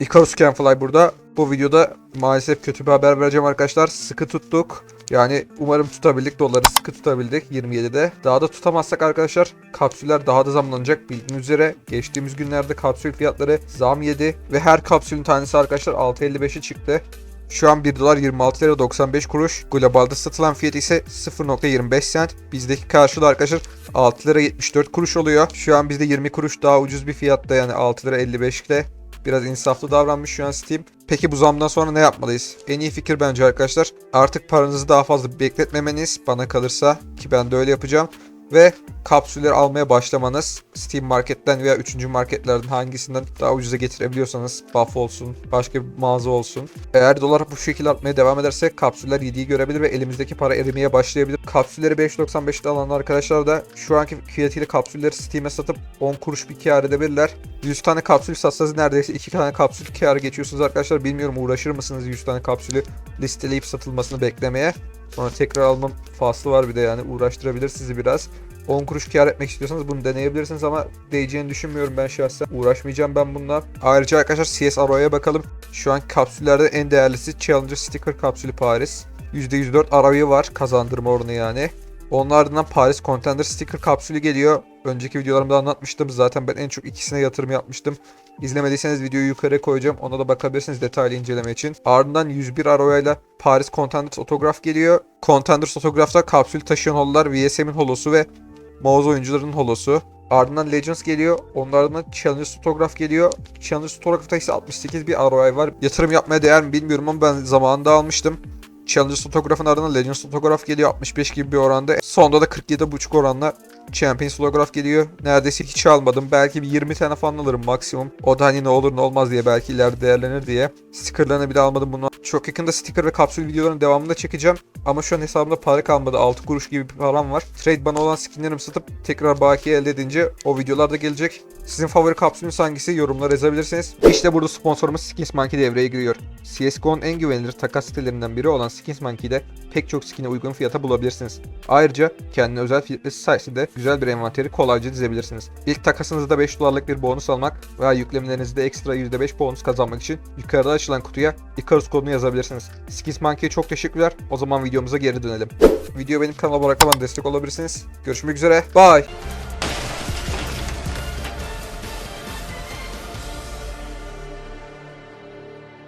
Icarus Canfly burada. Bu videoda maalesef kötü bir haber vereceğim arkadaşlar. Sıkı tuttuk. Yani umarım tutabildik. Doları sıkı tutabildik 27'de. Daha da tutamazsak arkadaşlar kapsüller daha da zamlanacak. Bildiğiniz üzere geçtiğimiz günlerde kapsül fiyatları zam yedi. Ve her kapsülün tanesi arkadaşlar 6.55'e çıktı. Şu an 1 dolar 26 lira 95 kuruş. Globalde satılan fiyat ise 0.25 cent. Bizdeki karşılığı arkadaşlar 6 lira 74 kuruş oluyor. Şu an bizde 20 kuruş daha ucuz bir fiyatta yani 6 lira 55 ile. Biraz insaflı davranmış şu an Steam. Peki bu zamdan sonra ne yapmalıyız? En iyi fikir bence arkadaşlar. Artık paranızı daha fazla bekletmemeniz bana kalırsa ki ben de öyle yapacağım. Ve kapsülleri almaya başlamanız Steam marketten veya 3. marketlerden hangisinden daha ucuza getirebiliyorsanız buff olsun, başka bir mağaza olsun. Eğer dolar bu şekilde artmaya devam ederse kapsüller 7'yi görebilir ve elimizdeki para erimeye başlayabilir. Kapsülleri 5.95'te alan arkadaşlar da şu anki fiyatıyla kapsülleri Steam'e satıp 10 kuruş bir kar edebilirler. 100 tane kapsül satsanız neredeyse 2 tane kapsül kar geçiyorsunuz arkadaşlar. Bilmiyorum uğraşır mısınız 100 tane kapsülü listeleyip satılmasını beklemeye. Sonra tekrar almam faslı var bir de yani uğraştırabilir sizi biraz. 10 kuruş kar etmek istiyorsanız bunu deneyebilirsiniz ama değeceğini düşünmüyorum ben şahsen. Uğraşmayacağım ben bununla. Ayrıca arkadaşlar CSRO'ya bakalım. Şu an kapsüllerde en değerlisi Challenger Sticker kapsülü Paris. %104 arayı var kazandırma oranı yani. Onun ardından Paris Contender Sticker kapsülü geliyor. Önceki videolarımda anlatmıştım. Zaten ben en çok ikisine yatırım yapmıştım. İzlemediyseniz videoyu yukarı koyacağım. Ona da bakabilirsiniz detaylı inceleme için. Ardından 101 aroyayla Paris Contenders otograf geliyor. Contenders otografta kapsül taşıyan hololar VSM'in holosu ve Mouse oyuncuların holosu. Ardından Legends geliyor. Onun ardından Challenger Photograph geliyor. Challenger Photograph'ta ise 68 bir ROI var. Yatırım yapmaya değer mi bilmiyorum ama ben zamanında almıştım. Challenger Photograph'ın ardından Legends Photograph geliyor 65 gibi bir oranda. Sonda da 47,5 oranla Champions Photograph geliyor. Neredeyse hiç almadım. Belki bir 20 tane falan alırım maksimum. O da hani ne olur ne olmaz diye belki ileride değerlenir diye. Stickerlarını bile almadım bunu. Çok yakında sticker ve kapsül videoların devamını da çekeceğim. Ama şu an hesabımda para kalmadı. 6 kuruş gibi bir param var. Trade bana olan skinlerimi satıp tekrar bakiye elde edince o videolar da gelecek. Sizin favori kapsülünüz hangisi yorumlara yazabilirsiniz. İşte burada sponsorumuz Skins Monkey devreye giriyor. CSGO'nun en güvenilir takas sitelerinden biri olan Skins Monkey'de pek çok skin'e uygun fiyata bulabilirsiniz. Ayrıca kendine özel filtresi sayesinde güzel bir envanteri kolayca dizebilirsiniz. İlk takasınızda 5 dolarlık bir bonus almak veya yüklemelerinizde ekstra %5 bonus kazanmak için yukarıda açılan kutuya Icarus kodunu yazabilirsiniz. Skins Monkey'e çok teşekkürler. O zaman videomuza geri dönelim. Video benim kanalıma bırakaman destek olabilirsiniz. Görüşmek üzere. Bye.